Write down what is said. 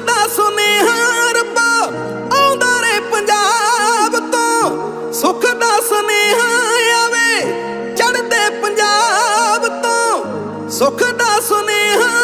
ਦਾ ਸੁਨੇਹਾ ਰੱਬਾ, ਆਉਂਦਾ ਰੇ ਪੰਜਾਬ ਤੋਂ। ਸੁਖ ਦਾ ਸੁਨੇਹਾ ਆਵੇ ਚੜਦੇ ਪੰਜਾਬ ਤੋਂ। ਸੁਖ ਦਾ ਸੁਨੇਹਾ